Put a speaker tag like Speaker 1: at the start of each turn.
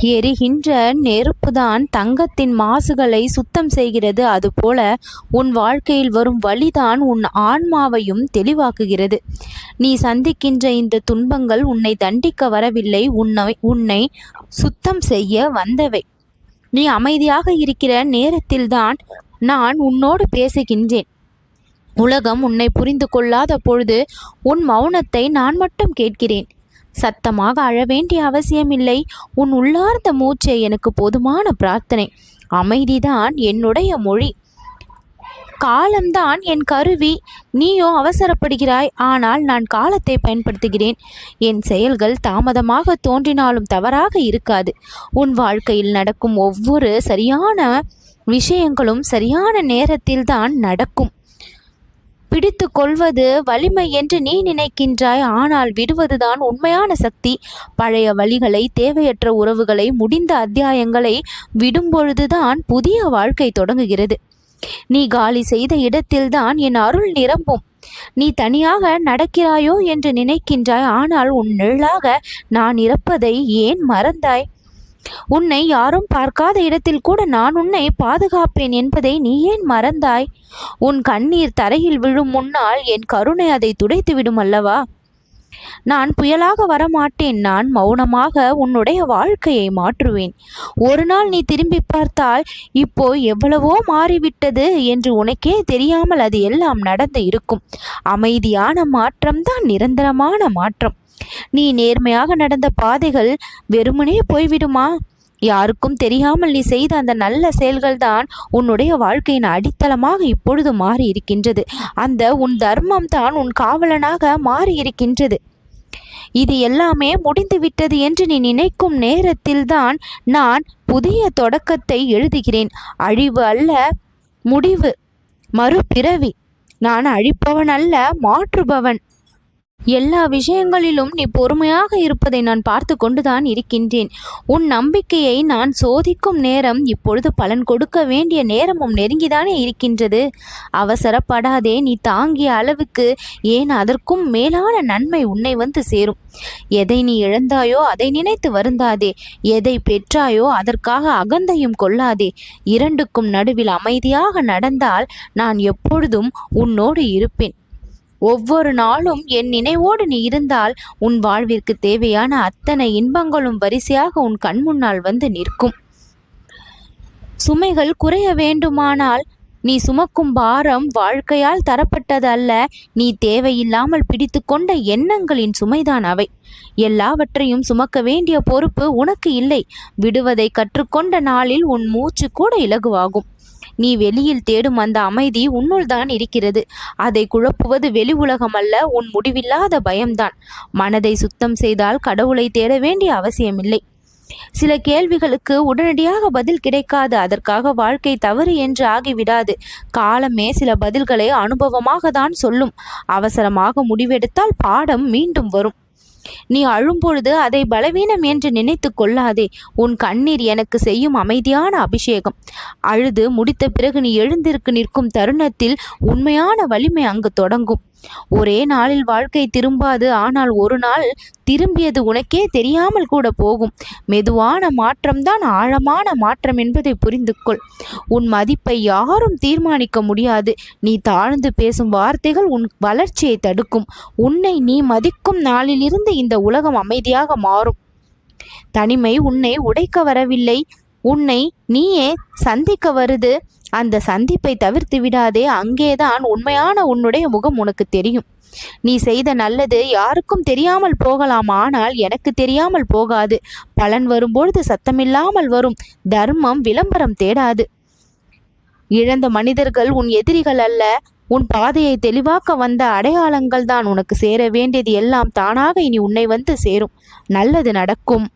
Speaker 1: எரிகின்ற நெருப்புதான் தங்கத்தின் மாசுகளை சுத்தம் செய்கிறது. அதுபோல உன் வாழ்க்கையில் வரும் வழிதான் உன் ஆன்மாவையும் தெளிவாக்குகிறது. நீ சந்திக்கின்ற இந்த துன்பங்கள் உன்னை தண்டிக்க வரவில்லை. உன்னை உன்னை சுத்தம் செய்ய வந்தவை. நீ அமைதியாக இருக்கிற நேரத்தில்தான் நான் உன்னோடு பேசுகின்றேன். உலகம் உன்னை புரிந்து கொள்ளாத பொழுது உன் மௌனத்தை நான் மட்டும் கேட்கிறேன். சத்தமாக அழ வேண்டிய அவசியமில்லை. உன் உள்ளார்ந்த மூச்சை எனக்கு போதுமான பிரார்த்தனை. அமைதிதான் என்னுடைய மொழி. காலம்தான் என் கருவி. நீயோ அவசரப்படுகிறாய். ஆனால் நான் காலத்தை பயன்படுத்துகிறேன். என் செயல்கள் தாமதமாக தோன்றினாலும் தவறாக இருக்காது. உன் வாழ்க்கையில் நடக்கும் ஒவ்வொரு சரியான விஷயங்களும் சரியான நேரத்தில்தான் நடக்கும். பிடித்து கொள்வது வலிமை என்று நீ நினைக்கின்றாய். ஆனால் விடுவதுதான் உண்மையான சக்தி. பழைய வழிகளை தேவையற்ற உறவுகளை முடிந்த அத்தியாயங்களை விடும்பொழுதுதான் புதிய வாழ்க்கை தொடங்குகிறது. நீ காலி செய்த இடத்தில்தான் என் அருள் நிரம்பும். நீ தனியாக நடக்கிறாயோ என்று நினைக்கின்றாய். ஆனால் உன் நிழலாக நான் இறப்பதை ஏன் மறந்தாய்? உன்னை யாரும் பார்க்காத இடத்தில் கூட நான் உன்னை பாதுகாப்பேன் என்பதை நீ ஏன் மறந்தாய்? உன் கண்ணீர் தரையில் விழும் முன்னால் என் கருணை அதை துடைத்து விடும் அல்லவா? நான் புயலாக வரமாட்டேன். நான் மௌனமாக உன்னுடைய வாழ்க்கையை மாற்றுவேன். ஒரு நாள் நீ திரும்பி பார்த்தால் இப்போ எவ்வளவோ மாறிவிட்டது என்று உனக்கே தெரியாமல் அது எல்லாம் நடந்து இருக்கும். அமைதியான மாற்றம்தான் நிரந்தரமான மாற்றம். நீ நேர்மையாக நடந்த பாதைகள் வெறுமனே போய்விடுமா? யாருக்கும் தெரியாமல் நீ செய்த அந்த நல்ல செயல்கள்தான் உன்னுடைய வாழ்க்கையின் அடித்தளமாக இப்பொழுது மாறி இருக்கின்றது அந்த உன் தர்மம் தான் உன் காவலனாக மாறி இருக்கின்றது இது எல்லாமே முடிந்துவிட்டது என்று நீ நினைக்கும் நேரத்தில்தான் நான் புதிய தொடக்கத்தை எழுதுகிறேன். அழிவு அல்ல முடிவு. மறுபிறவி. நான் அழிப்பவன் அல்ல மாற்றுபவன். எல்லா விஷயங்களிலும் நீ பொறுமையாக இருப்பதை நான் பார்த்து கொண்டுதான் இருக்கின்றேன். உன் நம்பிக்கையை நான் சோதிக்கும் நேரம் இப்பொழுது பலன் கொடுக்க வேண்டிய நேரமும் நெருங்கிதானே இருக்கின்றது. அவசரப்படாதே நீ தாங்கிய அளவுக்கு ஏன் அதற்கும் மேலான நன்மை உன்னை வந்து சேரும். எதை நீ இழந்தாயோ அதை நினைத்து வருந்தாதே. எதை பெற்றாயோ அதற்காக அகந்தையும் கொள்ளாதே. இரண்டுக்கும் நடுவில் அமைதியாக நடந்தால் நான் எப்பொழுதும் உன்னோடு இருப்பேன். ஒவ்வொரு நாளும் என் நினைவோடு நீ இருந்தால் உன் வாழ்விற்கு தேவையான அத்தனை இன்பங்களும் வரிசையாக உன் கண் முன்னால் வந்து நிற்கும். சுமைகள் குறைய வேண்டுமானால் நீ சுமக்கும் பாரம் வாழ்க்கையால் தரப்பட்டது அல்ல நீ தேவையில்லாமல் பிடித்து கொண்ட எண்ணங்களின் சுமைதான் அவை. எல்லாவற்றையும் சுமக்க வேண்டிய பொறுப்பு உனக்கு இல்லை. விடுவதை கற்றுக்கொண்ட நாளில் உன் மூச்சு கூட இலகுவாகும். நீ வெளியில் தேடும் அந்த அமைதி உன்னுள் தான் இருக்கிறது. அதை குழப்புவது வெளி உலகம் அல்ல உன் முடிவில்லாத பயம்தான். மனதை சுத்தம் செய்தால் கடவுளை தேட வேண்டிய அவசியமில்லை. சில கேள்விகளுக்கு உடனடியாக பதில் கிடைக்காது அதற்காக வாழ்க்கை தவறு என்று ஆகிவிடாது. காலமே சில பதில்களை அனுபவமாக தான் சொல்லும். அவசரமாக முடிவெடுத்தால் பாடம் மீண்டும் வரும். நீ அழும்பொழுது அதை பலவீனம் என்று நினைத்து கொள்ளாதே. உன் கண்ணீர் எனக்கு செய்யும் அமைதியான அபிஷேகம். அழுது முடித்த பிறகு நீ எழுந்திருக்கு நிற்கும் தருணத்தில் உண்மையான வலிமை அங்கு தொடங்கும். ஒரே நாளில் வாழ்க்கை திரும்பாது ஆனால் ஒரு நாள் திரும்பியது உனக்கே தெரியாமல் கூட போகும். மெதுவான மாற்றம்தான் ஆழமான மாற்றம் என்பதை புரிந்து கொள் உன் மதிப்பை யாரும் தீர்மானிக்க முடியாது. நீ தாழ்ந்து பேசும் வார்த்தைகள் உன் வளர்ச்சியை தடுக்கும். உன்னை நீ மதிக்கும் நாளிலிருந்து இந்த உலகம் அமைதியாக மாறும். தனிமை உன்னை உடைக்க வரவில்லை. உன்னை நீயே சந்திக்க வருது. அந்த சந்திப்பை தவிர்த்து விடாதே. அங்கேதான் உண்மையான உன்னுடைய முகம் உனக்கு தெரியும். நீ செய்த நல்லது யாருக்கும் தெரியாமல் போகலாம். ஆனால் எனக்கு தெரியாமல் போகாது. பலன் வரும்பொழுது சத்தமில்லாமல் வரும். தர்மம் விளம்பரம் தேடாது. இழந்த மனிதர்கள் உன் எதிரிகள் அல்ல. உன் பாதையை தெளிவாக்க வந்த அடையாளங்கள் தான் உனக்கு சேர வேண்டியது எல்லாம் தானாக இனி உன்னை வந்து சேரும். நல்லது நடக்கும்.